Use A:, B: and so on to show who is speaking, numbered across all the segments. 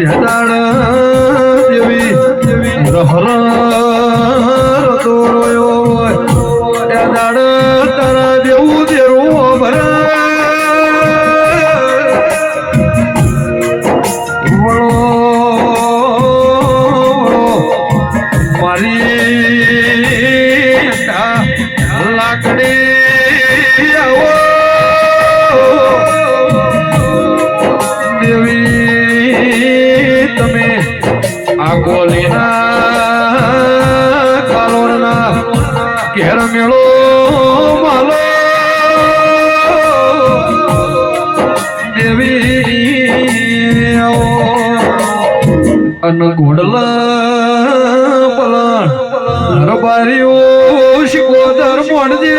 A: સેદાણ દેવી રહર તોડ્યો એ દાડ તારા દેવું આ ગોલીના કાલોના ઘેર મેળો માલો. દેવી અન ઘોડલા પલાણ રબારીઓ શિકોદર મોડજે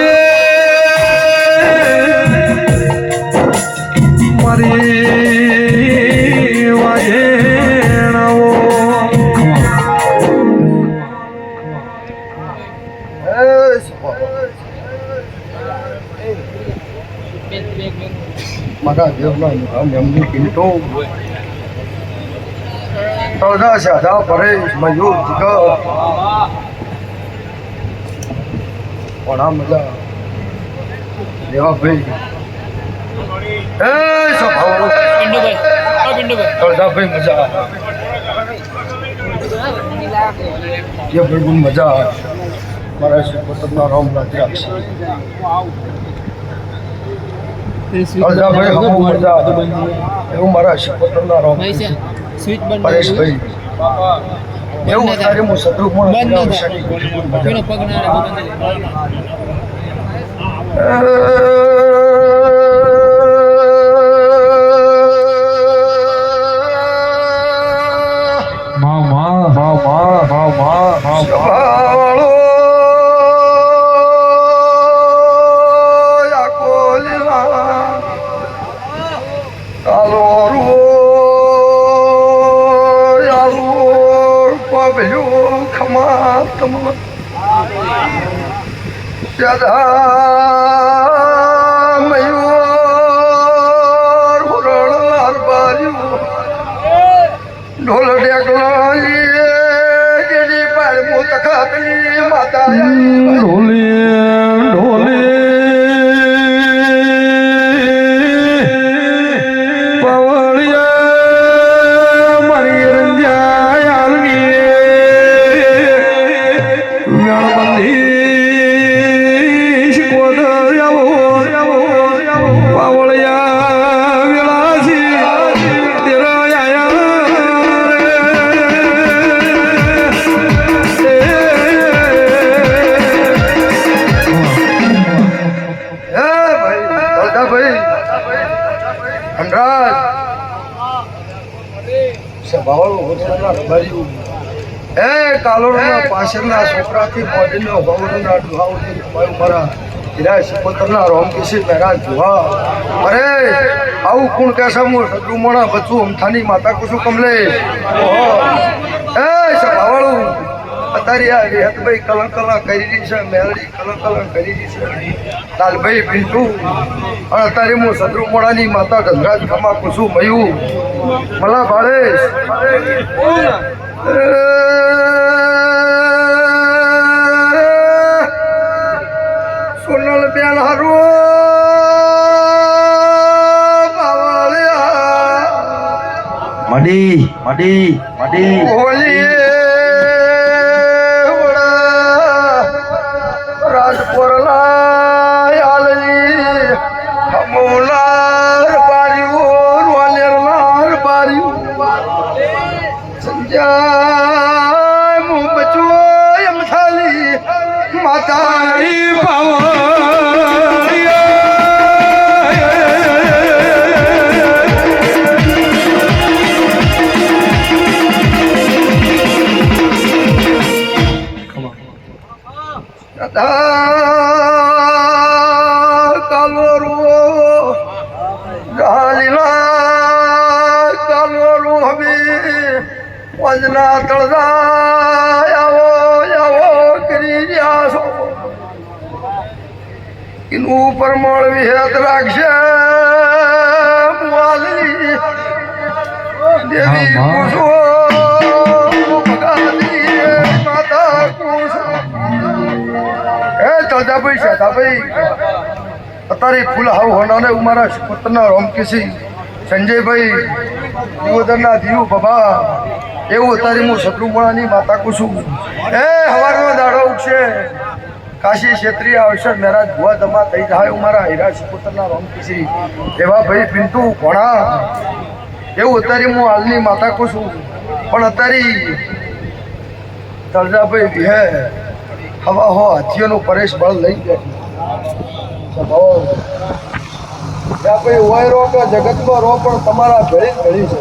B: સાધા પરેશ મયુર પણ મજા દેવા ભાઈ એ
C: પિન્ટુભાઈ
B: તળદા ભાઈ મજા ભાઈ મજા મારા શ્રી પોતાના રામ રાજ એવું મારા શ્રી પોતાના રામ પરેશભાઈ. એવું અત્યારે હું શત્રુ પણ
C: બંધ
B: યારો પબલ્યો ખમા તમ સદા મયુર હુરણ લાર બાર્યું ઢોલ ઢેકલાની જેની પાડ મુત ખાતની માતા
A: ઢોલે
B: સભાવાળું હોતના રબાર્યું એ કાલોના પાછળના છોકરાથી મોડીનો ભવનના ડુહાઓથી મારું મારા હીરા સિકોતરના રોમ કિશી મહેરાજ જુહા. અરે આવું કોણ કહેશે? હું સદુમણા બચું અમથાની માતા કુસું કમલે એ અત્યારે આ રેહતભાઈ કલંકલા કરી છે મેલડી કલંકલા કરી છે. લાલભાઈ પિન્ટુ અને અત્યારે હું સદરુમોડાની માતા ગંગરાજ ખમા કુસું મયું મલા ભાળેશ સોનલ બેન હારું
A: મડી મડી મડી.
B: હોલીએ વડા રાજપુરના આલની હમોલાર બાર્યું રોલેરનાર બાર્યું સંજય મું બચો એમ માતારી કાલોરો ગાલીલા કાલોરો હવે વજના તળદા આવો આવો કરી રહ્યા છો એનું પરમાણ વિહેત રાખશે દેવી
A: હા,
B: એ છે શાદાભાઈ અત્યારે ફૂલ હાવ હોનાને ઉમારા પુત્રના રોમકેશી સંજયભાઈ દિયોદરના દીવ બાબા, એવું અત્યારે હું શત્રુપુણાની માતા કુશું એ હવારનો દાડો ઉઠશે. કાશી ક્ષેત્રીય અવસર મહારાજ ભુવા ધમા થઈ જાય મારા હીરા સુપુત્રના રોમકેશી એવા ભાઈ પિન્ટુ ઘોણા એવું અત્યારે હું હાલની માતા કુશું પણ અત્યારે તળજાભાઈ વિહે હવા હો હાથીઓનું પરેશ બળ લઈ ગયા. ત્યાં ભાઈ હોય રો કે જગતમાં રો પણ તમારા ભેળી ઘડી છે.